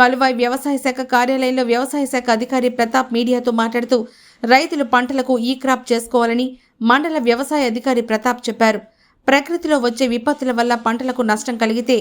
కలువాయి వ్యవసాయ శాఖ కార్యాలయంలో వ్యవసాయ శాఖ అధికారి ప్రతాప్ మీడియాతో మాట్లాడుతూ రైతులు పంటలకు ఈ క్రాప్ చేసుకోవాలని మండల వ్యవసాయ అధికారి ప్రతాప్ చెప్పారు. ప్రకృతిలో వచ్చే విపత్తుల వల్ల పంటలకు నష్టం కలిగితే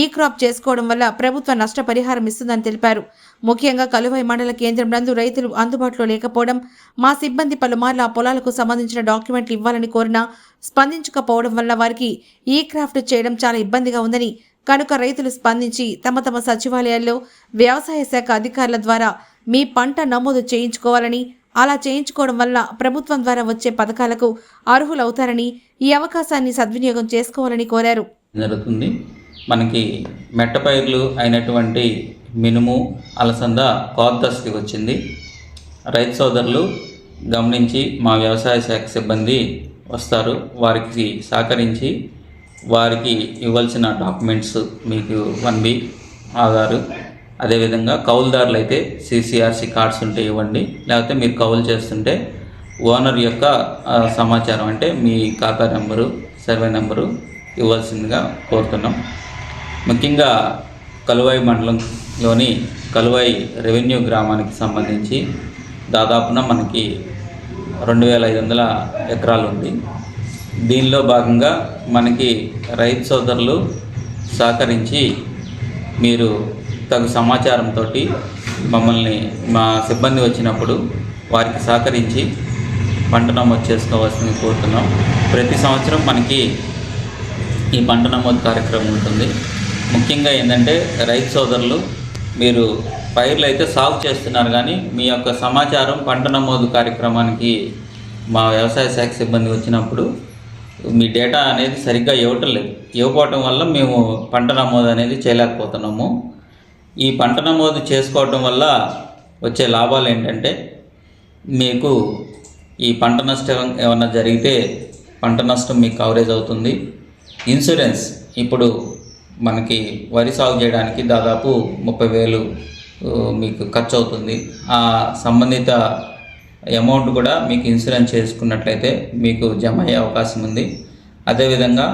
ఈ క్రాప్ చేసుకోవడం వల్ల ప్రభుత్వ నష్టపరిహారం ఇస్తుందని తెలిపారు. ముఖ్యంగా కలువై మండల కేంద్రం నందు రైతులు అందుబాటులో లేకపోవడం మా సిబ్బంది పలుమార్లు ఆ పొలాలకు సంబంధించిన డాక్యుమెంట్లు ఇవ్వాలని కోరినా స్పందించకపోవడం వల్ల వారికి ఈ క్రాఫ్ట్ చేయడం చాలా ఇబ్బందిగా ఉందని కనుక రైతులు స్పందించి తమ తమ సచివాలయాల్లో వ్యవసాయ శాఖ అధికారుల ద్వారా మీ పంట నమోదు చేయించుకోవాలని అలా చేయించుకోవడం వల్ల ప్రభుత్వం ద్వారా వచ్చే పథకాలకు అర్హులవుతారని ఈ అవకాశాన్ని సద్వినియోగం చేసుకోవాలని కోరారు. జరుగుతుంది. మనకి మెట్ట పైర్లు అయినటువంటి మినుము అలసంద కోద్దస్కి వచ్చింది. రైతు సోదరులు గమనించి మా వ్యవసాయ శాఖ సిబ్బంది వస్తారు. వారికి సహకరించి వారికి ఇవ్వాల్సిన డాక్యుమెంట్స్ మీకు వన్ బి ఆధారు. అదేవిధంగా కౌలుదారులు అయితే సిసిఆర్సి కార్డ్స్ ఉంటే ఇవ్వండి లేకపోతే మీరు కౌలు చేస్తుంటే ఓనర్ యొక్క సమాచారం అంటే మీ ఖాతా నెంబరు సర్వే నెంబరు ఇవ్వాల్సిందిగా కోరుతున్నాం. ముఖ్యంగా కలువాయి మండలంలోని కలువాయి రెవెన్యూ గ్రామానికి సంబంధించి దాదాపున మనకి రెండు వేల ఐదు వందల ఎకరాలు ఉంది దీనిలో భాగంగా మనకి రైతు సోదరులు సహకరించి మీరు తగు సమాచారంతో మమ్మల్ని మా సిబ్బంది వచ్చినప్పుడు వారికి సహకరించి పంట నమోదు చేసుకోవాల్సింది కోరుతున్నాం. ప్రతి సంవత్సరం మనకి ఈ పంట నమోదు కార్యక్రమం ఉంటుంది. ముఖ్యంగా ఏంటంటే రైతు సోదరులు మీరు పైర్లు అయితే సాగు చేస్తున్నారు కానీ మీ యొక్క సమాచారం పంట నమోదు కార్యక్రమానికి మా వ్యవసాయ శాఖ సిబ్బంది వచ్చినప్పుడు మీ డేటా అనేది సరిగ్గా ఇవ్వటం లేదు. ఇవ్వకపోవటం వల్ల మేము పంట నమోదు అనేది చేయలేకపోతున్నాము. ఈ పంట నమోదు చేసుకోవటం వల్ల వచ్చే లాభాలు ఏంటంటే మీకు ఈ పంట నష్టం ఏమన్నా జరిగితే పంట నష్టం మీకు కవరేజ్ అవుతుంది. ఇన్సూరెన్స్ ఇప్పుడు మనకి వరి సాగు చేయడానికి దాదాపు ముప్పై వేలు మీకు ఖర్చు అవుతుంది. ఆ సంబంధిత అమౌంట్ కూడా మీకు ఇన్సూరెన్స్ చేసుకున్నట్లయితే మీకు జమ అయ్యే అవకాశం ఉంది. అదేవిధంగా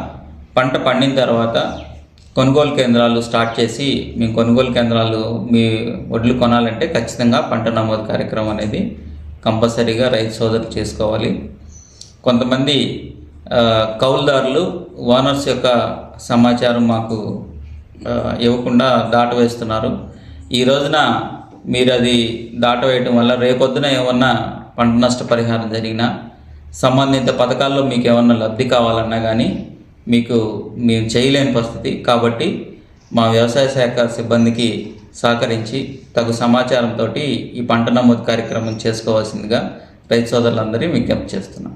పంట పండిన తర్వాత కొనుగోలు కేంద్రాలు స్టార్ట్ చేసి మేము కొనుగోలు కేంద్రాలు మీ వడ్లు కొనాలంటే ఖచ్చితంగా పంట నమోదు కార్యక్రమం అనేది కంపల్సరీగా రైతు సోదరులు చేసుకోవాలి. కొంతమంది కౌలుదారులు ఓనర్స్ యొక్క సమాచారం మాకు ఇవ్వకుండా దాటవేస్తున్నారు. ఈ రోజున మీరు అది దాటవేయటం వల్ల రేపొద్దున ఏమన్నా పంట నష్టపరిహారం జరిగినా సంబంధిత పథకాల్లో మీకు ఏమన్నా లబ్ధి కావాలన్నా కానీ మీకు మేము చేయలేని పరిస్థితి కాబట్టి మా వ్యవసాయ శాఖ సిబ్బందికి సహకరించి తగు సమాచారంతో ఈ పంట నమోదు కార్యక్రమం చేసుకోవాల్సిందిగా రైతు సోదరులందరినీ విజ్ఞప్తి చేస్తున్నాం.